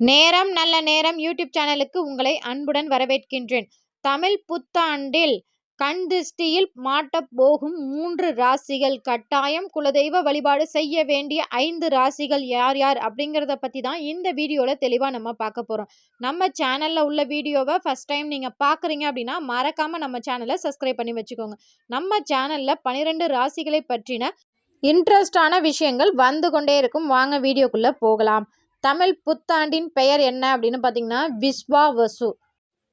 நேரம் நல்ல நேரம் யூடியூப் சேனலுக்கு உங்களை அன்புடன் வரவேற்கின்றேன். தமிழ் புத்தாண்டில் கண் திருஷ்டியில் மாட்டப் போகும் மூன்று ராசிகள். கட்டாயம் குலதெய்வ வழிபாடு செய்ய வேண்டிய ஐந்து ராசிகள் யார் யார் அப்படிங்கிறத பற்றி தான் இந்த வீடியோவில் தெளிவாக நம்ம பார்க்க போகிறோம் நம்ம சேனலில் உள்ள வீடியோவை ஃபஸ்ட் டைம் நீங்கள் பார்க்குறீங்க அப்படின்னா மறக்காமல் நம்ம சேனலை சப்ஸ்கிரைப் பண்ணி வச்சுக்கோங்க. நம்ம சேனலில் பன்னிரெண்டு ராசிகளை பற்றின இன்ட்ரெஸ்டான விஷயங்கள் வந்து கொண்டே இருக்கும். வாங்க வீடியோக்குள்ளே போகலாம். தமிழ் புத்தாண்டின் பெயர் என்ன அப்படின்னு பார்த்தீங்கன்னா விஸ்வா வசு.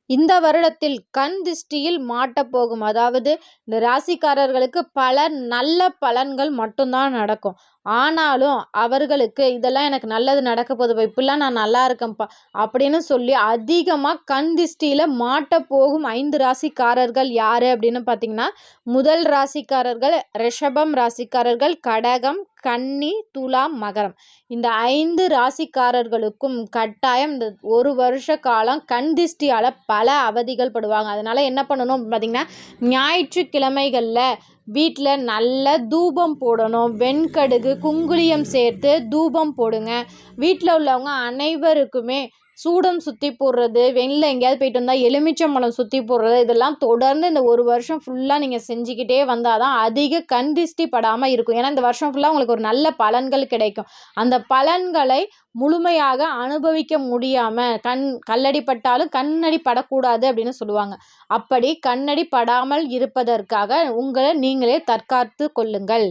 இந்த வருடத்தில் கண் திஷ்டியில் மாட்டப்போகும் அதாவது இந்த ராசிக்காரர்களுக்கு பல நல்ல பலன்கள் மட்டும்தான் நடக்கும். ஆனாலும் அவர்களுக்கு இதெல்லாம் எனக்கு நல்லது நடக்க போகுது இப்படிலாம் நான் நல்லா இருக்கேன்ப்பா அப்படின்னு சொல்லி அதிகமாக கண் திஷ்டியில் மாட்ட போகும் ஐந்து ராசிக்காரர்கள் யார் அப்படின்னு பார்த்தீங்கன்னா முதல் ராசிக்காரர்கள் ரிஷபம் ராசிக்காரர்கள் கடகம் கன்னி துலாம் மகரம். இந்த ஐந்து ராசிக்காரர்களுக்கும் கட்டாயம் இந்த ஒரு வருஷ காலம் கண் திஷ்டியால் பல அவதிகள் படுவாங்க. அதனால் என்ன பண்ணணும் பார்த்திங்கன்னா ஞாயிற்றுக்கிழமைகளில் வீட்டில் நல்ல தூபம் போடணும். வெண்கடுகு குங்குளியம் சேர்த்து தூபம் போடுங்க. வீட்டில் உள்ளவங்க அனைவருக்குமே சூடம் சுற்றி போடுறது வெளில எங்கேயாவது போயிட்டு வந்தால் எலுமிச்சம்பழம் சுற்றி போடுறது இதெல்லாம் தொடர்ந்து இந்த ஒரு வருஷம் ஃபுல்லாக நீங்கள் செஞ்சுக்கிட்டே வந்தால் தான் அதிக கந்திஷ்டி படாமல் இருக்கும். ஏன்னா இந்த வருஷம் ஃபுல்லாக உங்களுக்கு ஒரு நல்ல பலன்கள் கிடைக்கும். அந்த பலன்களை முழுமையாக அனுபவிக்க முடியாமல் கண் கல்லடி பட்டாலும் கண்ணடி படக்கூடாது அப்படின்னு சொல்லுவாங்க. அப்படி கண்ணடி படாமல் இருப்பதற்காக உங்களை நீங்களே தற்காத்து கொள்ளுங்கள்.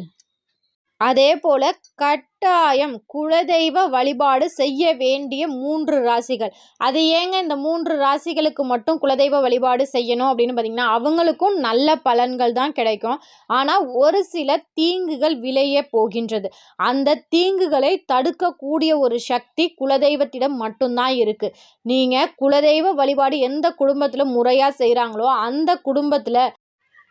அதே போல் கட்டாயம் குலதெய்வ வழிபாடு செய்ய வேண்டிய மூன்று ராசிகள். அது ஏங்க இந்த மூன்று ராசிகளுக்கு மட்டும் குலதெய்வ வழிபாடு செய்யணும் அப்படின்னு பார்த்தீங்கன்னா அவங்களுக்கும் நல்ல பலன்கள் தான் கிடைக்கும். ஆனால் ஒரு சில தீங்குகள் விளைய போகின்றது. அந்த தீங்குகளை தடுக்கக்கூடிய ஒரு சக்தி குலதெய்வத்திடம் மட்டும்தான் இருக்குது நீங்கள் குலதெய்வ வழிபாடு எந்த குடும்பத்தில் முறையாக செய்கிறாங்களோ அந்த குடும்பத்தில்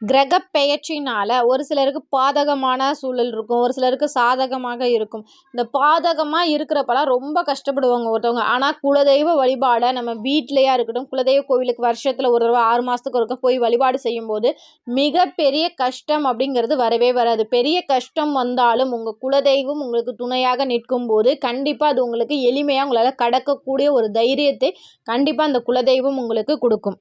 கிரக பெயர்ச்சினால் ஒரு சிலருக்கு பாதகமான சூழல் இருக்கும் ஒரு சிலருக்கு சாதகமாக இருக்கும். இந்த பாதகமாக இருக்கிறப்பெல்லாம் ரொம்ப கஷ்டப்படுவாங்க ஒருத்தவங்க. ஆனால் குலதெய்வ வழிபாடை நம்ம வீட்லேயா இருக்கட்டும் குலதெய்வ கோவிலுக்கு வருஷத்தில் ஒரு தடவை ஆறு மாதத்துக்கு ஒருக்க போய் வழிபாடு செய்யும்போது மிகப்பெரிய கஷ்டம் அப்படிங்கிறது வரவே வராது. பெரிய கஷ்டம் வந்தாலும் உங்கள் குலதெய்வம் உங்களுக்கு துணையாக நிற்கும் போது கண்டிப்பாக அது உங்களுக்கு எளிமையாக உங்களால் கடக்கக்கூடிய ஒரு தைரியத்தை கண்டிப்பாக அந்த குலதெய்வம் உங்களுக்கு கொடுக்கும்.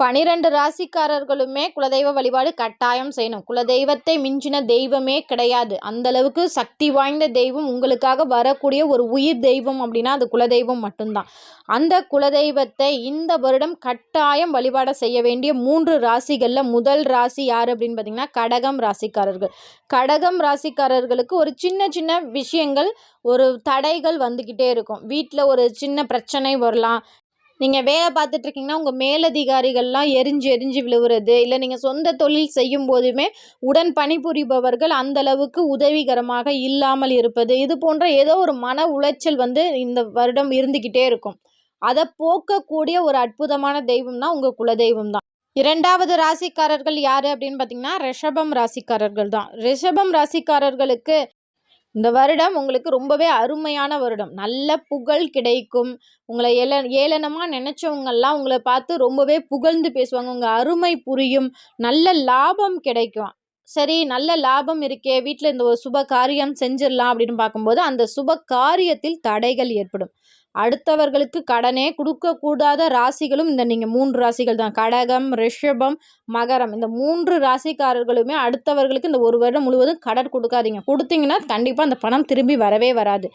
பனிரெண்டு ராசிக்காரர்களுமே குலதெய்வ வழிபாடு கட்டாயம் செய்யணும். குலதெய்வத்தை மிஞ்சின தெய்வமே கிடையாது. அந்த அளவுக்கு சக்தி வாய்ந்த தெய்வம் உங்களுக்காக வரக்கூடிய ஒரு உயிர் தெய்வம் அப்படின்னா அது குலதெய்வம் மட்டும்தான். அந்த குலதெய்வத்தை இந்த வருடம் கட்டாயம் வழிபாட செய்ய வேண்டிய மூன்று ராசிகளில் முதல் ராசி யார் அப்படின்னு பார்த்தீங்கன்னா கடகம் ராசிக்காரர்கள். கடகம் ராசிக்காரர்களுக்கு ஒரு சின்ன சின்ன விஷயங்கள் ஒரு தடைகள் வந்துக்கிட்டே இருக்கும். வீட்டில் ஒரு சின்ன பிரச்சனை வரலாம். நீங்கள் வேலை பார்த்துட்ருக்கீங்கன்னா உங்கள் மேலதிகாரிகள்லாம் எரிஞ்சு எரிஞ்சு விழுவுறது இல்லை நீங்கள் சொந்த தொழில் செய்யும் போதுமே உடன் பணிபுரிபவர்கள் அந்தளவுக்கு உதவிகரமாக இல்லாமல் இருப்பது. இது போன்ற ஏதோ ஒரு மன உளைச்சல் வந்து இந்த வருடம் இருந்துக்கிட்டே இருக்கும். அதை போக்கக்கூடிய ஒரு அற்புதமான தெய்வம்னா உங்கள் குலதெய்வம் தான். இரண்டாவது ராசிக்காரர்கள் யார் அப்படின்னு பார்த்தீங்கன்னா ரிஷபம் ராசிக்காரர்கள் தான். ரிஷபம் ராசிக்காரர்களுக்கு இந்த வருடம் உங்களுக்கு ரொம்பவே அருமையான வருடம். நல்ல புகழ் கிடைக்கும். உங்களை ஏல ஏளனமாக நினச்சவங்கெல்லாம் உங்களை பார்த்து ரொம்பவே புகழ்ந்து பேசுவாங்க. உங்கள் அருமை புரியும். நல்ல லாபம் கிடைக்கும். சரி நல்ல லாபம் இருக்கே. வீட்டில் இந்த ஒரு சுப காரியம் செஞ்சிடலாம் அப்படின்னு பார்க்கும்போது அந்த சுப காரியத்தில் தடைகள் ஏற்படும். அடுத்தவர்களுக்கு கடனே கொடுக்கக்கூடாத ராசிகளும் இந்த நீங்கள் மூன்று ராசிகள் தான். கடகம் ரிஷபம் மகரம். இந்த மூன்று ராசிக்காரர்களுமே அடுத்தவர்களுக்கு இந்த ஒரு வருடம் முழுவதும் கடன் கொடுக்காதீங்க. கொடுத்தீங்கன்னா கண்டிப்பாக அந்த பணம் திரும்பி வரவே வராது.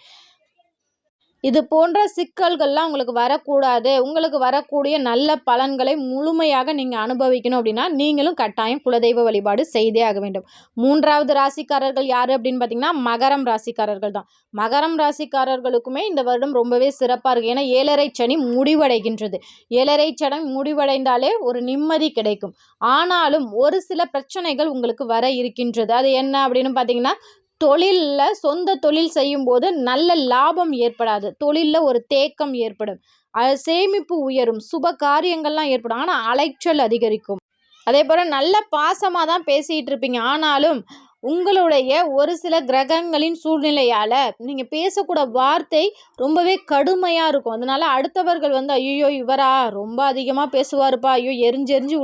இது போன்ற சிக்கல்கள்லாம் உங்களுக்கு வரக்கூடாது. உங்களுக்கு வரக்கூடிய நல்ல பலன்களை முழுமையாக நீங்கள் அனுபவிக்கணும் அப்படின்னா நீங்களும் கட்டாயம் குலதெய்வ வழிபாடு செய்தே ஆக வேண்டும். மூன்றாவது ராசிக்காரர்கள் யார் அப்படின்னு பார்த்தீங்கன்னா மகரம் ராசிக்காரர்கள் தான். மகரம் ராசிக்காரர்களுக்குமே இந்த வருடம் ரொம்பவே சிறப்பாக இருக்குது ஏன்னா ஏழரை சனி முடிவடைகின்றது. ஏழரை சனி முடிவடைந்தாலே ஒரு நிம்மதி கிடைக்கும். ஆனாலும் ஒரு சில பிரச்சனைகள் உங்களுக்கு வர இருக்கின்றது. அது என்ன அப்படின்னு பார்த்தீங்கன்னா தொழிலில் சொந்த தொழில் செய்யும்போது நல்ல லாபம் ஏற்படாது. தொழிலில் ஒரு தேக்கம் ஏற்படும். சேமிப்பு உயரும். சுப காரியங்கள்லாம் ஏற்படும். ஆனால் அலைச்சல் அதிகரிக்கும். அதே போல் நல்ல பாசமாக தான் பேசிகிட்டு இருப்பீங்க. ஆனாலும் உங்களுடைய ஒரு சில கிரகங்களின் சூழ்நிலையால் நீங்கள் பேசக்கூட வார்த்தை ரொம்பவே கடுமையாக இருக்கும். அதனால் அடுத்தவர்கள் வந்து ஐயோ இவரா? ரொம்ப அதிகமாக பேசுவார்ப்பா. ஐயோ எரிஞ்சு எரிஞ்சு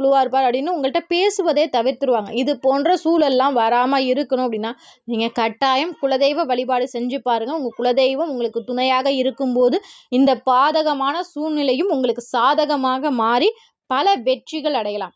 அப்படின்னு உங்கள்கிட்ட பேசுவதே தவிர்த்துருவாங்க. இது போன்ற சூழல்லாம் வராமல் இருக்கணும் அப்படின்னா நீங்கள் கட்டாயம் குலதெய்வ வழிபாடு செஞ்சு பாருங்கள் உங்கள் குலதெய்வம் உங்களுக்கு துணையாக இருக்கும்போது இந்த பாதகமான சூழ்நிலையும் உங்களுக்கு சாதகமாக மாறி பல வெற்றிகள் அடையலாம்.